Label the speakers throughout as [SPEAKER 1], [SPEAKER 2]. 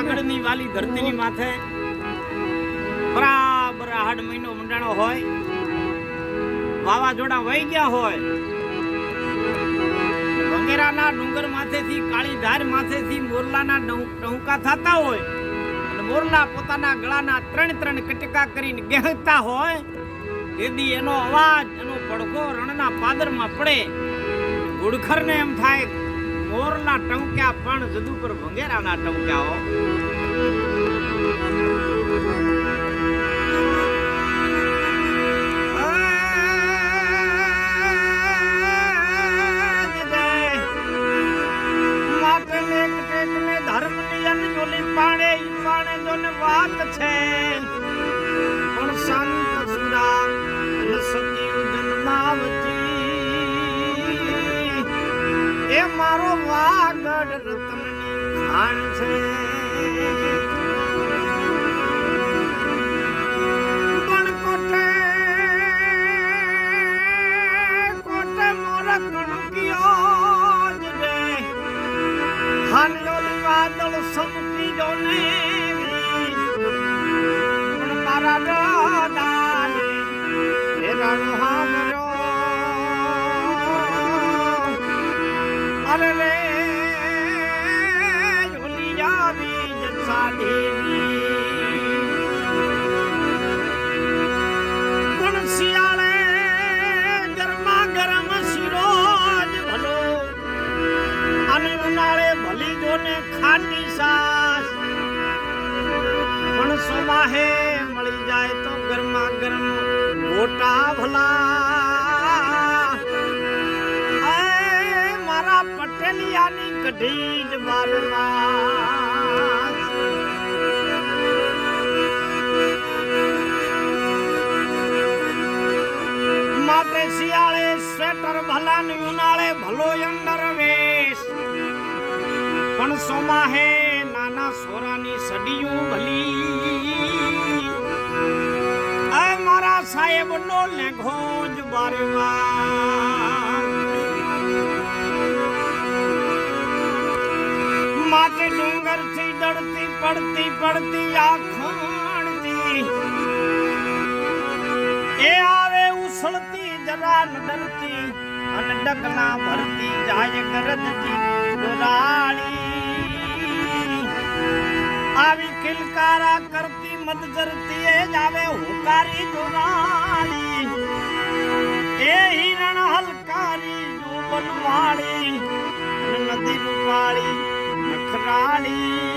[SPEAKER 1] વાગડની વાલી ધરતીની માથે બરાબર આહાડ મહિનો મંડાણો હોય, વાવાઝોડા વહી ગયા હોય વગેરાના ડુંગર માથેથી કાળી ધાર માથેથી મોરલાના ડહુકા થતા હોય, અને મોરલા પોતાના ગળાના ત્રણ ત્રણ કટકા કરીને ગહેતા હોય, તેથી એનો અવાજ, એનો પડઘો રણના પાદરમાં પડે. ઘુડખરને એમ થાય મોરના ટંક્યા પણ જદુ પર ભંગેરાના ટંક્યા વાગડ રતનની ખાણ છે હાંડોલી વાદળ સમકી જો ને જોને ખાટી સાસ પણ સોમાહે મળી જાય તો ગરમા ગરમ મોટા ભલા મારા પટેલિયાની કઢી જ બારમાં સ્વેટર ભલા ઉનાળે ભલો અંડર વેશ. પણ સોમાહે નાના સોરાની સડીઓ ભલી. આ મારા સાહેબ નો લેઘો જ બારવા માટે ડુંગરથી દડતી પડતી પડતી આ એ આવે ઉસળતી જરા ન ડરતી અને ડગલા ભરતી જાય ગરજતી ડોરાળી આવી ખિલકારા કરતી મદજરતી એ જાવે હુકારી ડોરાળી એ હિરણ હલકારી જુબન વાળી નદી રૂપાળી નખરાળી.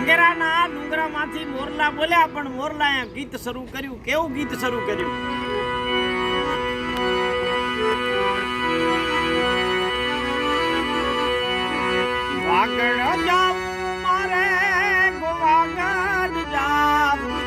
[SPEAKER 1] ભંગેરાના ડુંગરામાંથી મોરલા બોલ્યા, પણ મોરલાએ ગીત શરૂ કર્યું. કેવું ગીત શરૂ કર્યું? વાગડ જાવું મારે, ગોવાગડ જાવું.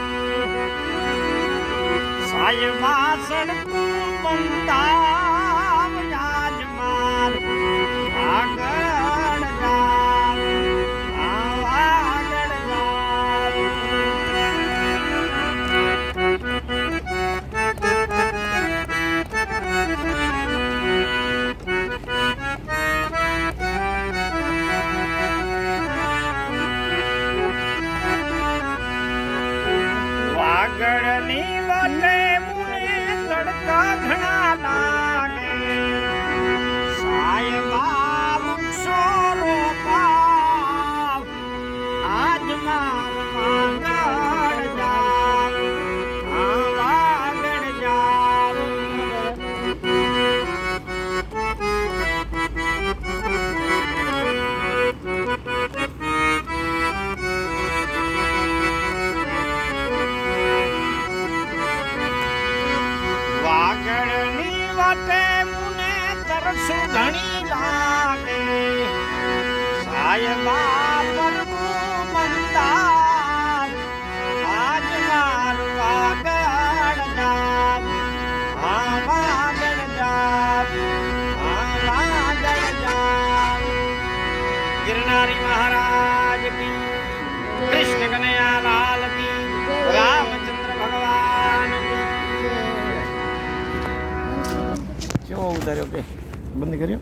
[SPEAKER 1] વાગડની વાટે મુને તડકા ઘણા લાગે. ગિરનારી મહારાજ કી કૃષ્ણ કનૈયા લાલ કી રામચંદ્ર ભગવાન કેવો ઉતાર્યો બે બંધ કર્યો?